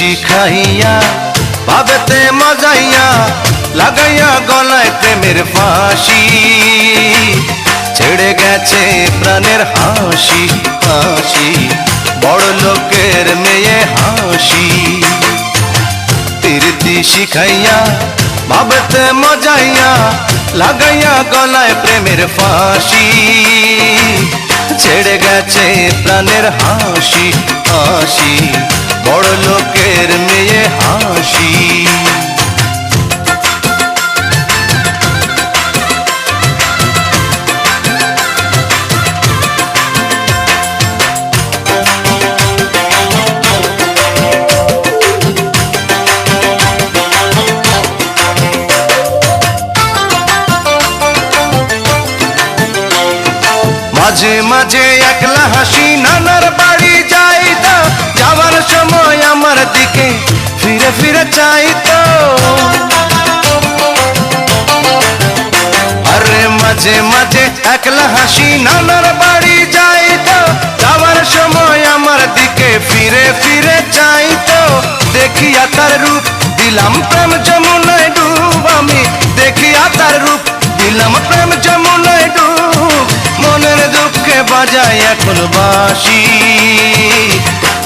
শিখাইয়া, ভাবেতে মজাইয়া, লাগাইয়া গলায় প্রেমের ফাঁসি। ছেড়ে গেছে প্রাণের হাসি হাসি, বড় লোকের মেয়ে হাসি। তীর্তি শিখাইয়া, ভাবতে মজাইয়া, লাগাইয়া গলায় প্রেমের ফাঁসি। ছেড়ে গেছে প্রাণের হাসি হাসি মাঝে মাঝে একলা হাসি, নানার বাড়ি যাইতো। যাওয়ার সময় আমার দিকে ফিরে ফিরে চাইতো। আরে মাঝে মাঝে একলা হাসি, নানার বাড়ি যাইতো। যাওয়ার সময় আমার দিকে ফিরে ফিরে চাইতো। দেখিয়া তার রূপ দিলাম প্রেম যমুনায় ডুব আমি। দেখিয়া তার রূপ দিলাম প্রেম যমুনায় বাজায় এখন বাসি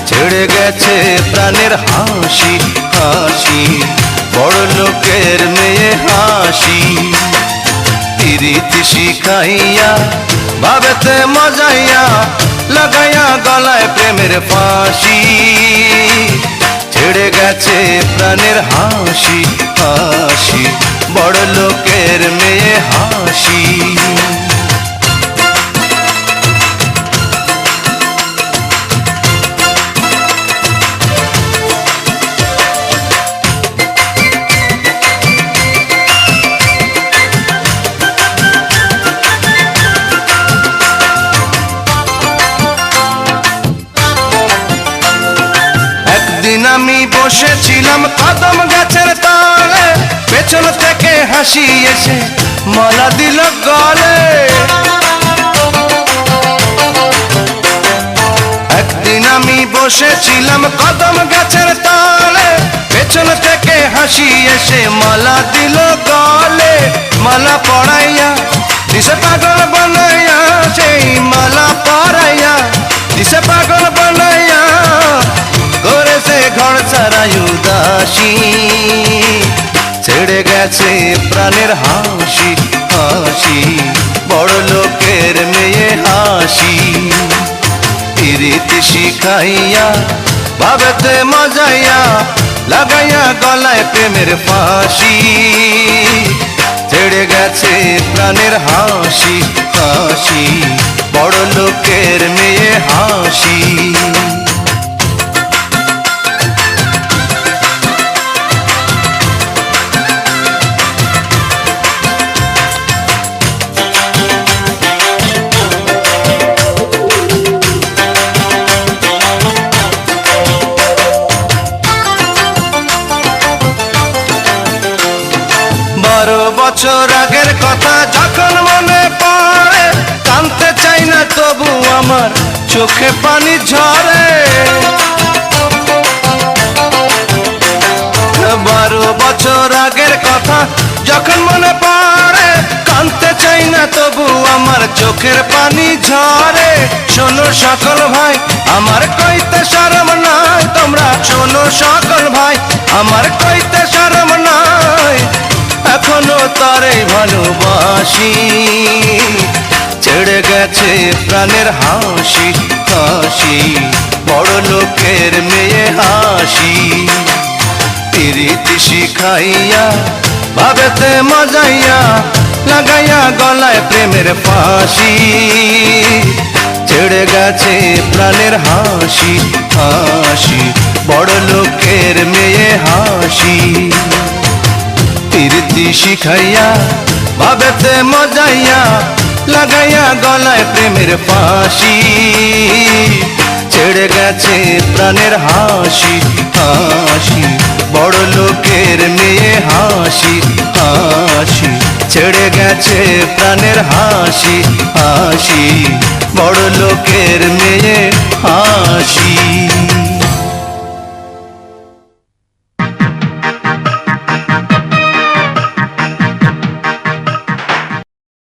ছেড়ে গেছে প্রাণের হাসি হাসি। বড় লোকের মেয়ে হাসি। প্রীতি শিখাইয়া ভাবেতে মজাইয়া, লাগাইয়া গলায় প্রেমের ফাঁসি। ছেড়ে গেছে প্রাণের হাসি হাসি। বড় লোকের মেয়ে হাসি। আমি বসেছিলাম কদম গাছের তলে। পেছন থেকে হাসি এসে মালা দিল গলে। একদিন আমি বসেছিলাম কদম গাছের তলে। পেছন থেকে হাসি এসে মালা দিল গলে। মালা পড়াইয়া দিশে পাগল বানাইয়া, সেই মালা উদাসী ছেড়ে গেছে প্রাণের হাসি হাসি। বড় লোকের মেয়ে হাসি। প্রীতি শিখাইয়া, ভাবেতে মজাইয়া, লাগাইয়া গলায় প্রেমের ফাঁসি। ছেড়ে গেছে প্রাণের হাসি হাসি। বড় লোকের মেয়ে হাসি। বছর আগের কথা যখন মনে পড়ে কানতে চাই না তবু আমার চোখে পানি ঝরে। বারো বছর আগের কথা যখন মনে পড়ে কানতে চাই না তবু আমার চোখের পানি ঝরে। শোনো সকল ভাই, আমার কইতে শরম নাই, তোমরা শোনো সকল ভাই, আমার কইতে তারে ভালোবাসি। ছেড়ে গেছে প্রাণের হাসি হাসি, বড় লোকের মেয়ে হাসি। প্রীতি শিখাইয়া, ভাবেতে মজাইয়া, লাগাইয়া গলায় প্রেমের ফাঁসি। ছেড়ে গেছে প্রাণের হাসি হাসি, বড় লোকের মেয়ে হাসি। প্রীতি শিখাইয়া, ভাবেতে মজাইয়া, লাগাইয়া গলায় প্রেমের ফাঁসি। ছেড়ে গেছে প্রাণের হাসি হাসি, বড় লোকের মেয়ে হাসি হাসি। ছেড়ে গেছে প্রাণের হাসি হাসি, বড় লোকের মেয়ে